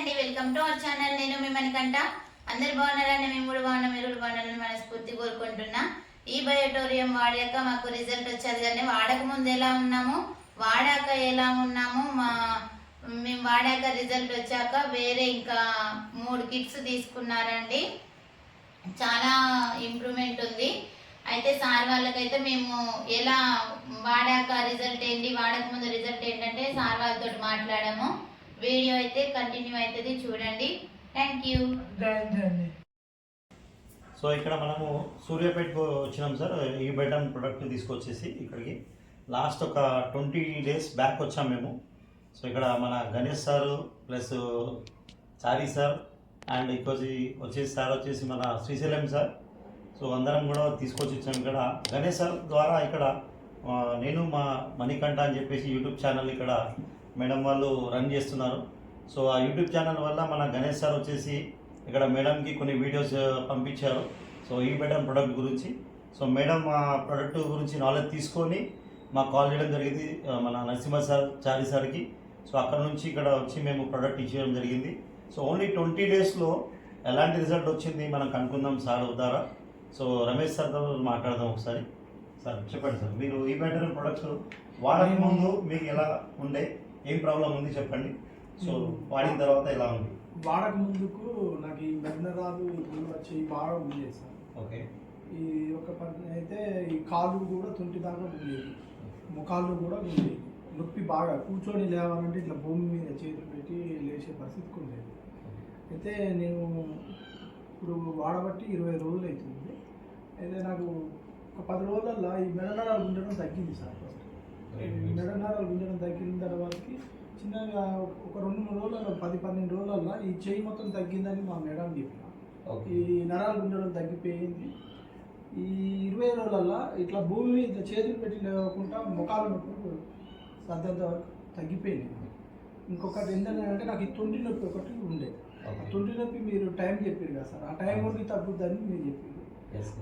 అండి. Welcome to our channel నేను మిమ్మల్ని కంట అందరు బాగున్నారని మేము కూడా బాగున్నాం. మీరు కూడా బాగున్నారని మనస్ఫూర్తి కోరుకుంటున్నా. ఈ బయోటోరియం వాడాక మాకు రిజల్ట్ వచ్చేది కానీ వాడక ముందు ఎలా ఉన్నాము? వాడాక ఎలా ఉన్నాము? మా మేము వాడాక రిజల్ట్ వచ్చాక వేరే ఇంకా మూడు కిట్స్ తీసుకున్నారండి. చాలా ఇంప్రూవ్మెంట్ ఉంది. అయితే సార్ వాళ్ళకైతే మేము ఎలా వాడాక రిజల్ట్ ఏంటి? వాడక ముందు రిజల్ట్ ఏంటంటే సార్ వాళ్ళతో మాట్లాడాము. వీడియో అయితే కంటిన్యూ అవుతుంది. చూడండి. థ్యాంక్ యూ సో ఇక్కడ మనము సూర్యాపేటకు వచ్చినాం సార్. ఈ బెటన్ ప్రొడక్ట్ తీసుకొచ్చేసి ఇక్కడికి. లాస్ట్ ఒక ట్వంటీ డేస్ బ్యాక్ వచ్చాం మేము. సో ఇక్కడ మన Ganesh sir plus Chari sir and ఇంకోసి వచ్చేసి సార్ వచ్చేసి మన శ్రీశైలం సార్. సో అందరం కూడా తీసుకొచ్చి ఇచ్చాం ఇక్కడ. గణేష్ సార్ ద్వారా ఇక్కడ నేను మా మణికంఠ అని చెప్పేసి యూట్యూబ్ ఛానల్ ఇక్కడ మేడం వాళ్ళు రన్ చేస్తున్నారు. సో ఆ యూట్యూబ్ ఛానల్ వల్ల మన గణేష్ సార్ వచ్చేసి ఇక్కడ మేడంకి కొన్ని వీడియోస్ పంపించారు. సో ఈ మేడం ప్రొడక్ట్ గురించి. సో మేడం ఆ ప్రొడక్ట్ గురించి నాలెడ్జ్ తీసుకొని మాకు కాల్ చేయడం జరిగింది మన నరసింహ సార్ చారి సార్కి. సో అక్కడ నుంచి ఇక్కడ వచ్చి మేము ప్రొడక్ట్ ఇచ్చేయడం జరిగింది. సో ఓన్లీ ట్వంటీ డేస్లో ఎలాంటి రిజల్ట్ వచ్చింది మనం కనుక్కుందాం సార్ ద్వారా సో రమేష్ సార్తో మాట్లాడదాం ఒకసారి. సార్ చెప్పండి సార్. మీరు ఈ బెటర్ ప్రొడక్ట్స్ వాడక ముందు మీకు ఎలా ఉండే? ఏం ప్రాబ్లం ఉంది చెప్పండి. సో వాడిన తర్వాత ఎలా ఉంది? వాడక ముందుకు నాకు ఈ మెదనరాలు వచ్చి బాగా ఉండేది సార్. ఓకే. ఈ ఒక పని అయితే ఈ కాళ్ళు కూడా తుంటి దాకా ఉండేది ముఖాలు కూడా ఉండేది నొప్పి బాగా కూర్చొని లేవాలంటే ఇట్లా భూమి మీద చేతులు పెట్టి లేచే పరిస్థితికి ఉండేది. అయితే నేను ఇప్పుడు వాడబట్టి ఇరవై రోజులు అవుతుంది అయితే నాకు ఒక పది రోజులల్లో ఈ మెడనరాలు ఉండడం తగ్గింది సార్ ఫస్ట్. ఈ మెడనరాలు ఉండడం తగ్గిన తర్వాతకి చిన్నగా ఒక రెండు మూడు రోజులలో పది పన్నెండు రోజులల్లో ఈ చెయ్యి మొత్తం తగ్గిందని మా మేడం చెప్పిన. ఈ నరాలు ఉండడం తగ్గిపోయింది. ఈ ఇరవై రోజులల్లో ఇట్లా భూమి మీద చేతులు పెట్టి లేకుండా ముఖాలు నొప్పి సర్దంత వరకు తగ్గిపోయింది ఇంకొకటి ఏంటంటే నాకు ఈ తొండి నొప్పి ఒకటి ఉండే తొండి నొప్పి మీరు టైం చెప్పారు కదా సార్. ఆ టైం వరకు తగ్గుద్దని మీరు చెప్పారు.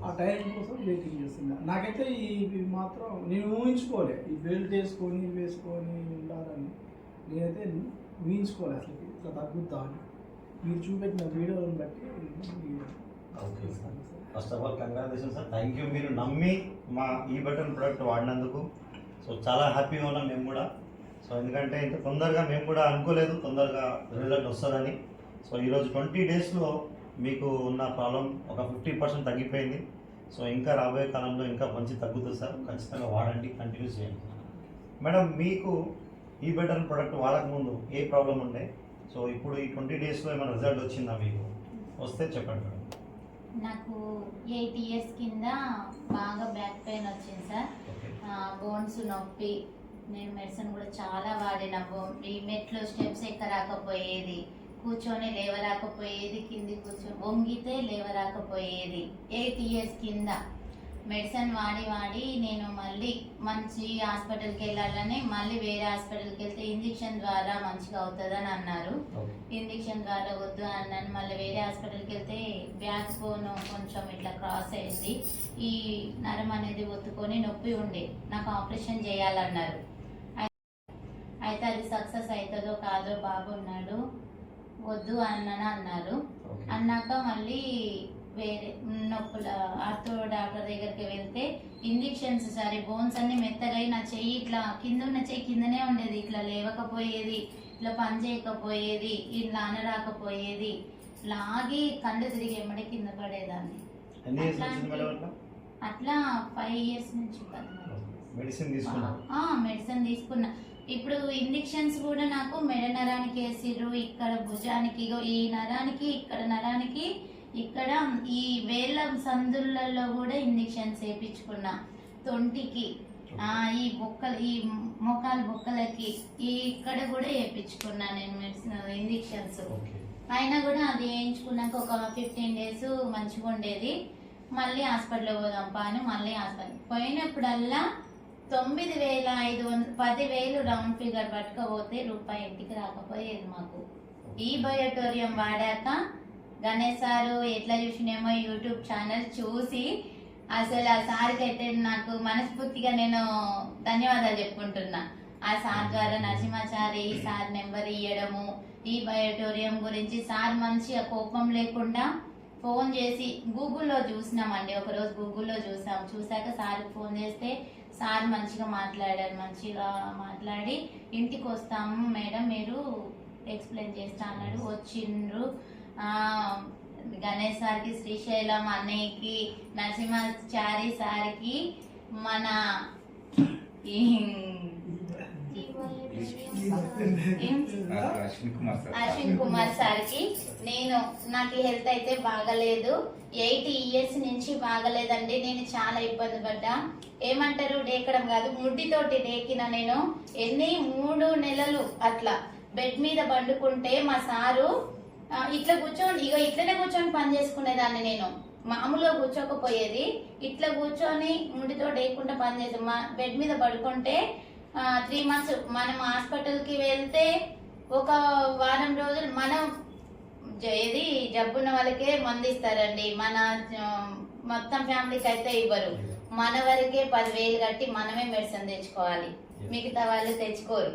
ఆ టైం కోసం వెయిటింగ్ చేస్తున్నా. నాకైతే ఇవి మాత్రం నేను ఊహించుకోలే. ఈ బెల్ట్ వేసుకొని వేసుకొని ఉండాలని నేనైతే ఊహించుకోలే అసలు ఇట్లా తగ్గుద్దా అని. మీరు చూపెట్టిన వీడియోలను బట్టి first of all congratulation sir thank you మీరు నమ్మి మా ఈ బటన్ ప్రోడక్ట్ వాడినందుకు. సో చాలా హ్యాపీగా ఉన్నాం మేము కూడా. సో ఎందుకంటే ఇంత తొందరగా మేము కూడా అనుకోలేదు. తొందరగా రిజల్ట్ వస్తుందని. సో ఈరోజు ట్వంటీ డేస్లో మీకు ఉన్న ప్రాబ్లం ఒక ఫిఫ్టీ పర్సెంట్ తగ్గిపోయింది. సో ఇంకా రాబోయే కాలంలో ఇంకా మంచి తగ్గుతుంది సార్. ఖచ్చితంగా వాడండి కంటిన్యూ చేయండి. మేడం మీకు ఈ బెటర్ ప్రోడక్ట్ వాడకముందు ఏ ప్రాబ్లం ఉండే? సో ఇప్పుడు ఈ ట్వంటీ డేస్లో ఏమైనా రిజల్ట్ వచ్చిందా మీకు? వస్తే చెప్పండి మేడం. నాకు ఎయిట్ ఇయర్స్ కింద బాగా బ్యాక్ పెయిన్ వచ్చింది సార్. బోన్స్ నొప్పి నేను మెడిసిన్ కూడా చాలా వాడిన ఈ మెట్లు స్టెప్స్ ఎక్కరాకపోయేది. కూర్చొని లేవరాకపోయేది కింది కూర్చొని వంగితే లేవరాకపోయేది. ఎయిట్ ఇయర్స్ కింద మెడిసిన్ వాడి వాడి నేను మళ్ళీ మంచి హాస్పిటల్కి వెళ్ళాలని మళ్ళీ వేరే హాస్పిటల్కి వెళ్తే ఇంజెక్షన్ ద్వారా మంచిగా అవుతుందని అన్నారు. ఇంజెక్షన్ ద్వారా వద్దు అన్నాను. మళ్ళీ వేరే హాస్పిటల్కి వెళ్తే బ్యాక్ బోన్ కొంచెం ఇట్లా క్రాస్ అయింది. ఈ నరం అనేది ఒత్తుకొని నొప్పి ఉండే. నాకు ఆపరేషన్ చేయాలన్నారు. అయి- అయితే అది సక్సెస్ అవుతుందో కాదో బాబు ఉన్నాడు. వద్దు అన్నాను అన్నారు. అన్నాక మళ్ళీ వేరే నొప్పుల ఆర్థో డాక్టర్ దగ్గరికి వెళ్తే ఇంజెక్షన్స్ సరే బోన్స్ అన్ని మెత్తగా నా చెయ్యి ఇట్లా కింద ఉన్న చెయ్యి కిందనే ఉండేది. ఇట్లా లేవకపోయేది ఇట్లా పని చేయకపోయేది ఇట్లా అనరాకపోయేది. లాగి కళ్ళు తిరిగి ఎమ్మడి కింద పడేదాన్ని. అట్లా? ఫైవ్ ఇయర్స్ నుంచి మెడిసిన్ తీసుకున్నాం? మెడిసిన్ తీసుకున్నా. ఇప్పుడు ఇంజెక్షన్స్ కూడా నాకు మెడ నరానికి వేసిర్రు ఇక్కడ భుజానికి ఈ నరానికి ఇక్కడ నరానికి ఇక్కడ ఈ వేళ్ళ సందులలో కూడా ఇంజెక్షన్స్ వేయించుకున్నా. తొంటికి ఆ, ఈ బొక్కలు ఈ మొఖాలు బొక్కలకి ఈ ఇక్కడ కూడా వేయించుకున్నా నేను మెడిసిన్ ఇంజెక్షన్స్. అయినా కూడా అది వేయించుకున్నాక ఒక ఫిఫ్టీన్ డేస్ మంచిగా ఉండేది మళ్ళీ హాస్పిటల్ పోదాంపా అని మళ్ళీ హాస్పిటల్ పోయినప్పుడల్లా తొమ్మిది వేల ఐదు వందల పది వేలు రౌండ్ ఫిగర్ పట్టుకపోతే రూపాయి ఇంటికి రాకపోయేది మాకు. ఈ బయోటోరియం వాడాక గణేష్ సారు ఎట్లా చూసినేమో యూట్యూబ్ ఛానల్ చూసి అసలు ఆ సార్కి అయితే నాకు మనస్ఫూర్తిగా నేను ధన్యవాదాలు చెప్పుకుంటున్నా. ఆ సార్ ద్వారా నరసింహాచారి సార్ నెంబర్ ఇవ్వడము ఈ బయోటోరియం గురించి సార్ మంచిగా కోపం లేకుండా ఫోన్ చేసి గూగుల్లో చూసినామండి. ఒకరోజు గూగుల్లో చూసాం. చూసాక సార్ ఫోన్ చేస్తే సార్ మంచిగా మాట్లాడారు మంచిగా మాట్లాడి ఇంటికి వస్తాము మేడం మీరు ఎక్స్ప్లెయిన్ చేస్తా అన్నాడు. వచ్చిండ్రు. గణేష్ సార్కి శ్రీశైలం అన్నయ్యకి నరసింహాచారి సార్కి మన ఈ అశ్విన్ కుమార్ సార్ సార్కి నేను నాకు హెల్త్ అయితే బాగలేదు. ఎయిట్ ఇయర్స్ నుంచి బాగలేదండి. నేను చాలా ఇబ్బంది పడ్డా. ఏమంటారు? డేకడం కాదు. ముడ్డితోటి డేకిన నేను ఎన్ని మూడు నెలలు అట్లా బెడ్ మీద పండుకుంటే మా సారు ఇట్లా కూర్చొని ఇగో ఇట్లనే కూర్చొని పని చేసుకునేదాన్ని నేను. మామూలుగా కూర్చోకపోయేది. ఇట్లా కూర్చొని ముడితో డేయకుండా పని చేసాం మా బెడ్ మీద పడుకుంటే త్రీ మంత్స్ మనం హాస్పిటల్కి వెళ్తే ఒక వారం రోజులు మనం ఇది జబ్బున్న వాళ్ళకే మందు ఇస్తారండి మన మొత్తం ఫ్యామిలీకి అయితే ఇవ్వరు. మన వరకే పదివేలు కట్టి మనమే మెడిసిన్ తెచ్చుకోవాలి. మిగతా వాళ్ళు తెచ్చుకోరు.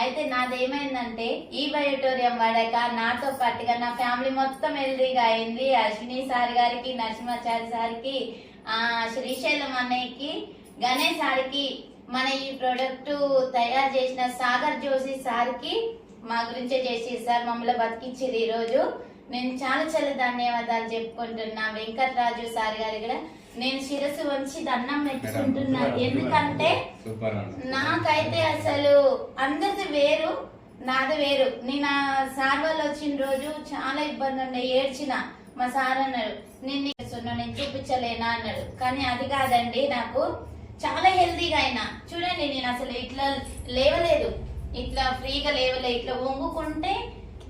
అయితే నాదేమైందంటే ఈ బయోటోరియం వాడాక నాతో పాటుగా నా ఫ్యామిలీ మొత్తం హెల్దీగా అయింది. అశ్విని సార్ గారికి నరసింహాచారి సార్కి శ్రీశైలం అన్నయ్యకి గణేష్ సార్కి మన ఈ ప్రోడక్ట్ తయారు చేసిన సాగర్ జోషి సార్కి మా గురించే చేసి సార్ మమ్మల్ని బతికించారు ఈ రోజు. నేను చాలా చాలా ధన్యవాదాలు చెప్పుకుంటున్నా వెంకట్రాజు సార్ గారి కూడా. నేను శిరస్సు వంచి దండం పెట్టుకుంటున్నా. ఎందుకంటే నాకైతే అసలు అందరిది వేరు నాది వేరు. నేను సార్ వాళ్ళు వచ్చిన రోజు చాలా ఇబ్బంది ఉండే ఏడ్చిన. మా సార్ అన్నాడు నేను చూపించలేనా? అన్నాడు కానీ అది కాదండి నాకు. చాలా హెల్తీగా అయినా. చూడండి నేను అసలు ఇట్లా లేవలేదు. ఇట్లా ఫ్రీగా లేవలే ఇట్లా వంగుకుంటే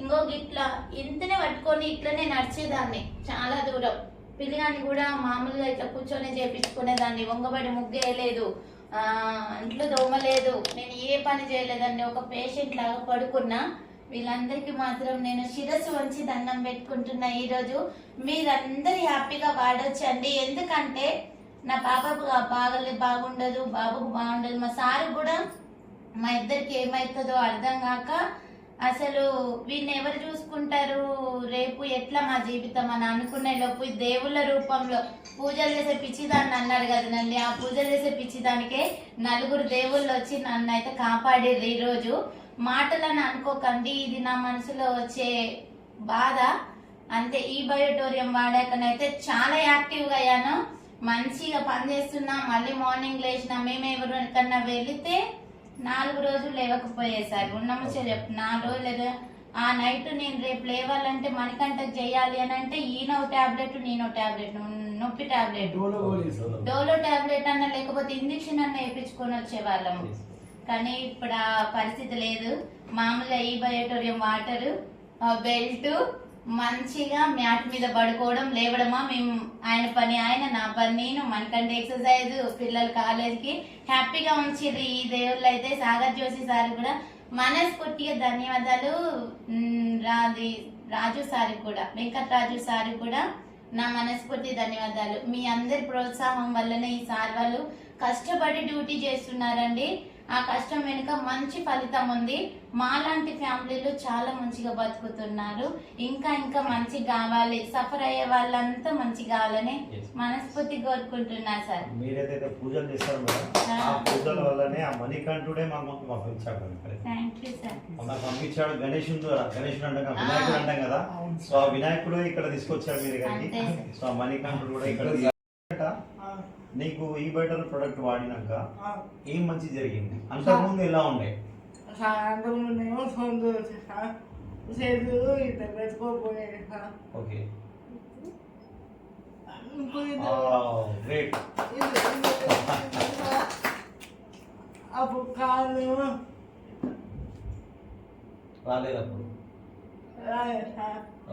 ఇంకో ఇట్లా ఇంతనే పట్టుకొని ఇట్లనే నడిచేదాన్ని. చాలా దూరం. పిల్లగాన్ని కూడా మామూలుగా ఇట్లా కూర్చొని చేపించుకునేదాన్ని. వంగబడి ముగ్గేయలేదు ఇంట్లో దోమలేదు. నేను ఏ పని చేయలేదండి ఒక పేషెంట్ లాగా పడుకున్నా. వీళ్ళందరికీ మాత్రం నేను శిరస్సు వంచి దండం పెట్టుకుంటున్నా ఈరోజు. మీరందరూ హ్యాపీగా వాడొచ్చండి. ఎందుకంటే నా పాపకు బాగలే బాగుండదు బాబుకు బాగుండదు. మా సారు కూడా మా ఇద్దరికి ఏమవుతుందో అర్థం కాక అసలు వీడిని ఎవరు చూసుకుంటారు? రేపు ఎట్లా మా జీవితం అని అనుకునే లోపు దేవుళ్ళ రూపంలో పూజలు చేసే పిచ్చిదాన్ని అన్నాడు కదనండి ఆ పూజలు చేసే పిచ్చిదానికే నలుగురు దేవుళ్ళు వచ్చి నన్ను అయితే కాపాడేది ఈరోజు మాటలను అనుకోకండి ఇది నా మనసులో వచ్చే బాధ. అంతే ఈ బయోటోరియం వాడాకనైతే చాలా యాక్టివ్గా అయ్యాను. మంచిగా పనిచేస్తున్నా మళ్ళీ మార్నింగ్ లేచిన మేము ఎవరికన్నా వెళితే నాలుగు రోజులు లేవకపోయేసారి ఉన్నముచ్చే చెప్పు నాలుగు రోజులు లేదా ఆ నైట్ నేను రేపు లేవాలంటే మణికంటకు చేయాలి అని అంటే ఈయన టాబ్లెట్ నేను టాబ్లెట్ నొప్పి టాబ్లెట్. డోలో టాబ్లెట్ అన్న లేకపోతే ఇంజక్షన్ అన్న వేయించుకొని వచ్చేవాళ్ళము. కానీ ఇప్పుడు ఆ పరిస్థితి లేదు. మామూలుగా ఈ బయోటోరియం వాటర్ బెల్ట్ మంచిగా మ్యాట్ మీద పడుకోవడం లేవడమా మేము ఆయన పని ఆయన నా పని నేను మనకంటే ఎక్సర్సైజ్ పిల్లలు కాలేజీకి హ్యాపీగా ఉంచిర్రు ఈ దేవుళ్ళు అయితే సాగర్ జోషి సార్ కూడా మనస్ఫూర్తిగా ధన్యవాదాలు. రాది రాజు సార్ కూడా వెంకట్రాజు సార్ కూడా నా మనస్ఫూర్తి ధన్యవాదాలు. మీ అందరి ప్రోత్సాహం వల్లనే ఈ సార్ వాళ్ళు కష్టపడి డ్యూటీ చేస్తున్నారండి. ఆ కష్టం వెనుక మంచి ఫలితం ఉంది. మాలాంటి ఫ్యామిలీలు చాలా మంచిగా బతుకుతున్నారు. ఇంకా ఇంకా మంచి కావాలి. సఫర్ అయ్యే వాళ్ళంతా మంచి కావాలని. మనస్ఫూర్తి కోరుకుంటున్నా సార్. మీరైతే పూజలు చేస్తారు ఆ. పూజల వల్లనే ఆ మణికంఠుడే మాకు పంపించాడు ఇక్కడ థ్యాంక్ యూ సార్ మాకు పంపించాడు గణేశుడు ద్వారా. గణేశుడు అంటాం కదా, వినాయకుడు అంటాం కదా. సో ఆ వినాయకుడు ఇక్కడ తీసుకొచ్చాడు మీ దగ్గరికి అంతే. సో ఆ మణికంఠుడు కూడా ఇక్కడ నీకు ఈ బెటర్ ప్రొడక్ట్ వాడినాక ఏం మంచి జరిగింది? అంతకుముందు ఎలా ఉండే? సౌండ్ వచ్చేసా. చేతులు ఇట్లా పెట్టుకోపోయాయి ఓకే. గ్రేట్. అప్పుడు కాళ్ళు. రాలేదు అప్పుడు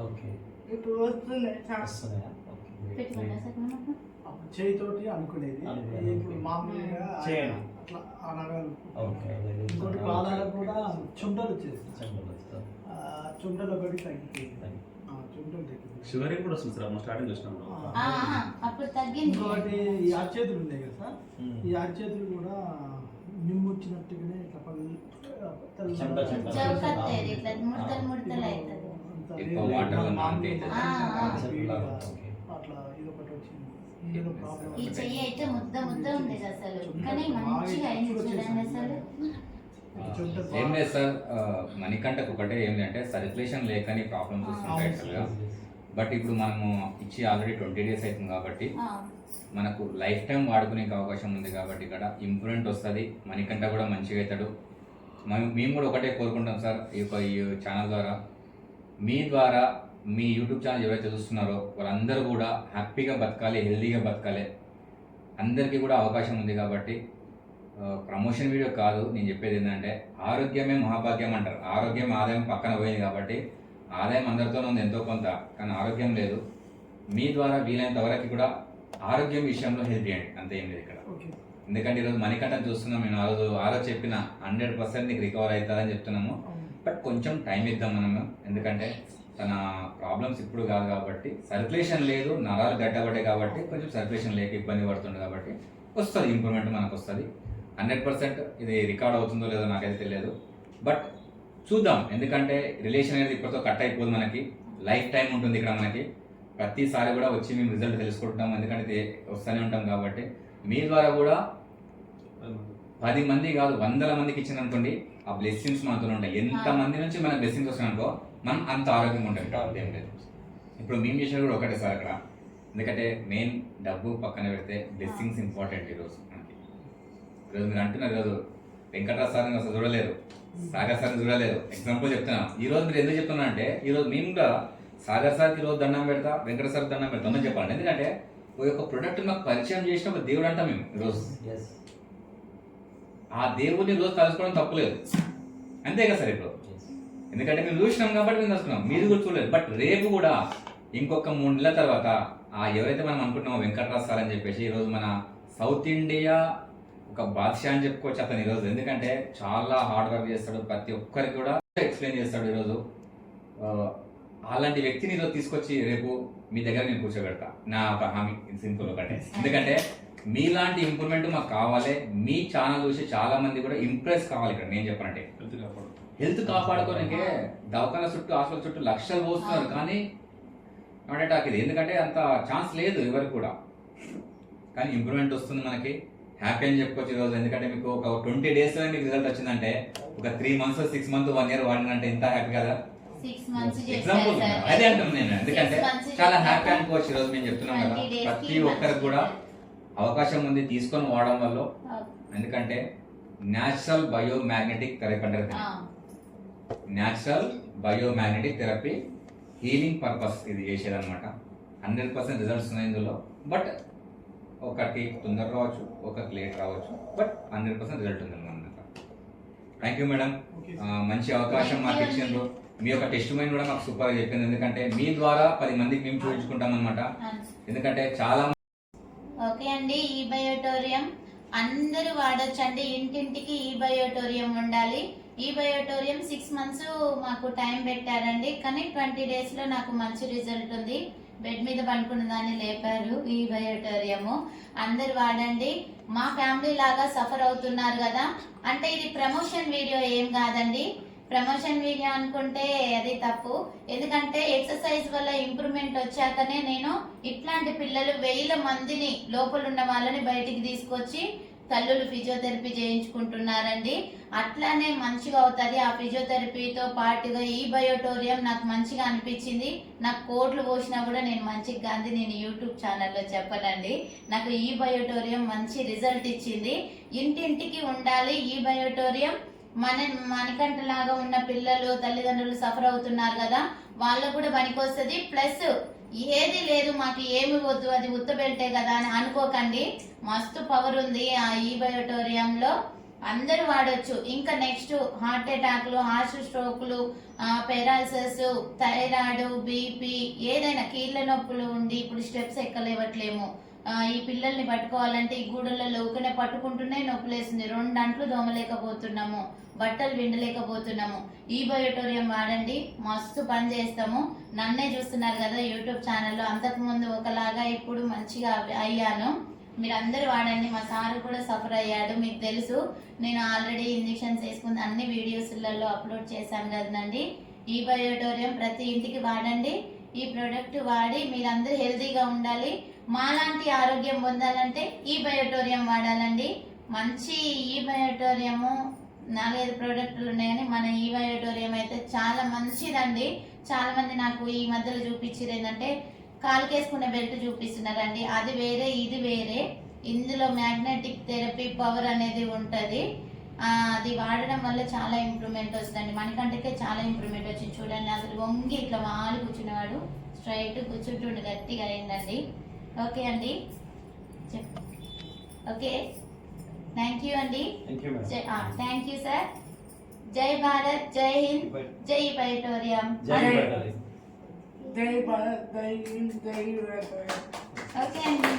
ఓకే. ఇప్పుడు వస్తున్నాయి సార్. వస్తున్నాయా? ఓకే మనం? చేయితోటి అనుకునేది. ఇప్పుడు మామూలుగా చేయండి. అట్లా అనగాలి. ఇంకోటి పాదాలకు కూడా చుంటలు వచ్చేసి. చుంటలు ఒకటి తగ్గిపోయింది. షుగర్ కూడా వస్తుంది సార్ అమ్మ స్టార్టింగ్ తగ్గింది. ఇంకొకటి ఈ అరచేతులు ఉన్నాయి కదా సార్. ఈ అరచేతులు కూడా నిమ్ము వచ్చినట్టుగానే ఇట్లా పళ్ళు ఈ చెయ్యి అయితే ముద్ద ముద్ద అసలు. కానీ మంచిగా అయింది చూడండి అసలు. ఏం లేదు సార్. ఆ, మణికంఠకు ఒకటే ఏంటంటే సర్క్యులేషన్ లేకని ప్రాబ్లమ్స్ వస్తుంటాయి యాక్చువల్గా బట్ ఇప్పుడు మనము ఇచ్చి ఆల్రెడీ ట్వంటీ డేస్ అవుతుంది కాబట్టి మనకు లైఫ్ టైం వాడుకునే అవకాశం ఉంది కాబట్టి ఇక్కడ ఇంప్రూవ్మెంట్ వస్తుంది. మణికంఠ కూడా మంచిగా అవుతాడు. మేము మేము కూడా ఒకటే కోరుకుంటాం సార్. ఈ యొక్క ఈ ఛానల్ ద్వారా. మీ ద్వారా మీ యూట్యూబ్ ఛానల్ ఎవరైతే చూస్తున్నారో వాళ్ళందరూ కూడా హ్యాపీగా బతకాలి హెల్దీగా బతకాలి. అందరికీ కూడా అవకాశం ఉంది కాబట్టి ప్రమోషన్ వీడియో కాదు. నేను చెప్పేది ఏంటంటే ఆరోగ్యమే మహాభాగ్యం అంటారు. ఆరోగ్యం ఆదాయం పక్కన పోయింది కాబట్టి ఆదాయం అందరితోనే ఉంది ఎంతో కొంత కానీ ఆరోగ్యం లేదు. మీ ద్వారా వీలైనంత వరకు కూడా ఆరోగ్యం విషయంలో హెల్ప్ చేయండి. అంతే ఏం లేదు ఇక్కడ. ఎందుకంటే ఈరోజు మణికంఠం చూస్తున్నాం నేను ఆ రోజు ఆ రోజు చెప్పిన హండ్రెడ్ పర్సెంట్ నీకు రికవర్ అవుతుందని చెప్తున్నాము. బట్ కొంచెం టైం ఇద్దాం మనము ఎందుకంటే తన ప్రాబ్లమ్స్ ఇప్పుడు కాదు కాబట్టి సర్క్యులేషన్ లేదు నరాలు గడ్డబడ్డాయి కాబట్టి కొంచెం సర్క్యులేషన్ లేక ఇబ్బంది పడుతుంది కాబట్టి వస్తుంది ఇంప్రూవ్మెంట్ మనకు వస్తుంది. హండ్రెడ్ పర్సెంట్ ఇది రికార్డ్ అవుతుందో లేదో నాకైతే తెలియదు. బట్ చూద్దాం ఎందుకంటే రిలేషన్ అనేది ఇప్పటితో కట్ అయిపోదు మనకి. లైఫ్ టైం ఉంటుంది ఇక్కడ మనకి. ప్రతిసారి కూడా వచ్చి మేము రిజల్ట్ తెలుసుకుంటాం ఎందుకంటే వస్తూనే ఉంటాం కాబట్టి. మీ ద్వారా కూడా పది మంది కాదు వందల మందికి ఇచ్చిన అనుకోండి ఆ బ్లెస్సింగ్స్ మనతో ఉంటాయి. ఎంత మంది నుంచి మన బ్లెస్సింగ్స్ వస్తున్నాయి అనుకో మనం అంత ఆరోగ్యంగా ఉంటాం. ప్రాబ్లం అదేం లేదు. ఇప్పుడు మేము చేసేది కూడా ఒకటే సార్ అక్కడ. ఎందుకంటే మెయిన్ డబ్బు పక్కన పెడితే బ్లెస్సింగ్స్ ఇంపార్టెంట్ ఈరోజు మనకి. ఈరోజు మీరు అంటున్నారు ఈరోజు వెంకటరావు సార్ అసలు చూడలేరు సాగర్ సార్ని చూడలేరు ఎగ్జాంపుల్ చెప్తున్నా. ఈ రోజు మీరు ఎందుకు చెప్తున్నా అంటే ఈ రోజు మేము కూడా సాగర్ సార్కి రోజు దండం పెడతా వెంకట సార్ దండం పెడతా అని చెప్పాలి. ఎందుకంటే ఓ యొక్క ప్రొడక్ట్ మాకు పరిచయం చేసిన ఒక దేవుడు అంటాం మేము ఈరోజు. ఎస్ ఆ దేవుడిని రోజు కలుసుకోవడం తప్పులేదు. అంతే కదా సార్ ఇప్పుడు? ఎందుకంటే మేము చూసినాం కాబట్టి మేము తెలుసుకున్నాం మీరు కూడా చూడలేదు. బట్ రేపు కూడా ఇంకొక మూడు నెలల తర్వాత ఆ ఎవరైతే మనం అనుకుంటున్నామో వెంకటరావు సార్ అని చెప్పేసి ఈరోజు మన సౌత్ ఇండియా ఒక బాద్షా అని చెప్పుకోవచ్చు అతను ఈరోజు. ఎందుకంటే చాలా హార్డ్ వర్క్ చేస్తాడు. ప్రతి ఒక్కరికి కూడా ఎక్స్ప్లెయిన్ చేస్తాడు ఈరోజు. అలాంటి వ్యక్తిని ఈరోజు తీసుకొచ్చి రేపు మీ దగ్గర నేను కూర్చోబెడతా. నా ఒక హామీ. సింపుల్ ఒకటే. ఎందుకంటే మీలాంటి ఇంప్రూవ్మెంట్ మాకు కావాలి. మీ ఛానల్ చూసి చాలా మంది కూడా ఇంప్రెస్ కావాలి ఇక్కడ నేను చెప్పానంటే హెల్త్ కాపాడు హెల్త్ కాపాడుకోనికే దవాఖాన చుట్టూ హాస్పిటల్ చుట్టూ లక్షలు పోస్తున్నారు. కానీ అటాక్ ఇది ఎందుకంటే అంత ఛాన్స్ లేదు ఎవరికి కూడా. కానీ ఇంప్రూవ్మెంట్ వస్తుంది మనకి. హ్యాపీ అని చెప్పుకోవచ్చు ఈరోజు. ఎందుకంటే మీకు ఒక ట్వంటీ డేస్లో మీకు రిజల్ట్ వచ్చిందంటే ఒక three months six month one year వాడినంటే ఎంత హ్యాపీ కదా? ఎగ్జాంపుల్ అదే అంటాం నేను. ఎందుకంటే చాలా. హ్యాపీ అనుకోవచ్చు ఈరోజు మేము చెప్తున్నాం కదా. 20 days కి ప్రతి ఒక్కరికి కూడా అవకాశం ఉంది తీసుకొని వాడడం వల్ల. ఎందుకంటే న్యాచురల్ బయో మ్యాగ్నెటిక్ థెరపీ అంటారు ఆ, natural bio magnetic therapy healing purpose ఇది చేసేదన్నమాట. హండ్రెడ్ పర్సెంట్ రిజల్ట్స్ ఉన్నాయి ఇందులో. బట్ ఒకటి తొందర రావచ్చు ఒకటి లేట్ రావచ్చు. బట్ హండ్రెడ్ పర్సెంట్ రిజల్ట్ ఉంది అనమాట థ్యాంక్ యూ మేడం. మంచి అవకాశం మాకు ఇచ్చిండ్రు మీ యొక్క టెస్ట్ మైండ్ కూడా మాకు సూపర్ చెప్పింది. ఎందుకంటే మీ ద్వారా పది మందికి మేము చూపించుకుంటాం అనమాట. ఎందుకంటే చాలా ఓకే అండి ఈ బయోటోరియం అందరూ వాడొచ్చండి. ఇంటింటికి ఈ బయోటోరియం ఉండాలి. ఈ బయోటోరియం సిక్స్ మంత్స్ మాకు టైం పెట్టారండి. కానీ ట్వంటీ డేస్లో నాకు మంచి రిజల్ట్ ఉంది. బెడ్ మీద పడుకున్న దాన్ని లేపారు ఈ బయోటోరియము. అందరు వాడండి. మా ఫ్యామిలీ లాగా సఫర్ అవుతున్నారు కదా. అంటే ఇది ప్రమోషన్ వీడియో ఏం కాదండి. ప్రమోషన్ వీడియో అనుకుంటే అది తప్పు. ఎందుకంటే ఎక్సర్సైజ్ వల్ల ఇంప్రూవ్మెంట్ వచ్చాకనే నేను ఇట్లాంటి పిల్లలు వేల మందిని లోపల ఉన్న వాళ్ళని బయటికి తీసుకొచ్చి తల్లులు ఫిజియోథెరపీ చేయించుకుంటున్నారండి. అట్లానే మంచిగా అవుతుంది. ఆ ఫిజియోథెరపీతో పాటుగా ఈ బయోటోరియం నాకు మంచిగా అనిపించింది. నాకు కోట్లు పోసినా కూడా నేను మంచిగా అంది నేను యూట్యూబ్ ఛానల్లో చెప్పనండి. నాకు ఈ బయోటోరియం మంచి రిజల్ట్ ఇచ్చింది. ఇంటింటికి ఉండాలి. ఈ బయోటోరియం మన మనకంట లాగా ఉన్న పిల్లలు తల్లిదండ్రులు సఫర్ అవుతున్నారు కదా వాళ్ళకు కూడా పనికొస్తుంది. ప్లస్ ఏది లేదు మాకు ఏమి వద్దు అది ఉత్తబెల్టే కదా అని అనుకోకండి. మస్తు పవర్ ఉంది ఆ ఈ బయోటోరియంలో అందరూ వాడచ్చు. ఇంకా నెక్స్ట్ హార్ట్ అటాక్లు హార్ట్ స్ట్రోక్లు పెరాలసిస్ థైరాయిడ్ బీపీ ఏదైనా కీళ్ళ నొప్పులు ఉండి ఇప్పుడు స్టెప్స్ ఎక్కలేవట్లేము. ఈ పిల్లల్ని పట్టుకోవాలంటే ఈ గూడలలో ఊకనే పట్టుకుంటూనే నొప్పులేసింది. రెండు అంట్లు దోమలేకపోతున్నాము. బట్టలు విండలేకపోతున్నాము. ఈ బయోటోరియం వాడండి. మస్తు పని చేస్తాము. నన్నే చూస్తున్నారు కదా యూట్యూబ్ ఛానల్లో. అంతకుముందు ఒకలాగా ఇప్పుడు మంచిగా అయ్యాను. మీరు వాడండి. మా సార్ కూడా సఫర్ అయ్యాడు. మీకు తెలుసు నేను ఆల్రెడీ ఇంజెక్షన్స్ వేసుకున్న అన్ని వీడియోస్లలో అప్లోడ్ చేశాను కదండి. ఈ బయోటోరియం ప్రతి ఇంటికి వాడండి. ఈ ప్రోడక్ట్ వాడి మీరందరూ హెల్తీగా ఉండాలి. మాలాంటి ఆరోగ్యం పొందాలంటే ఈ బయోటోరియం వాడాలండి. మంచి ఈ బయోటోరియము నాలుగైదు ప్రోడక్టులు ఉన్నాయని మన ఈ బయోటోరియం అయితే చాలా మంచిదండి. చాలామంది నాకు ఈ మధ్యలో చూపించారు ఏంటంటే కాలుకేసుకునే బెల్ట్ చూపిస్తున్నారండి. అది వేరే ఇది వేరే. ఇందులో మ్యాగ్నెటిక్ థెరపీ పవర్ అనేది ఉంటుంది. అది వాడడం వల్ల చాలా ఇంప్రూవ్మెంట్ వస్తుందండి. మనకంటే చాలా ఇంప్రూవ్మెంట్ వచ్చింది. చూడండి అసలు వంగి ఇట్లా వాళ్ళు కూర్చునేవాడు స్ట్రైట్ కూర్చుంటుండే గట్టిగా అయిందండి. ఓకే అండి చెప్ ఓకే థ్యాంక్ యూ అండి thank you madam thank you sir జై భారత్ జై హింద్ జై బైటోరియం జై బయట జై భారత్ జై హింద్ జై భారత్ ఓకే అండి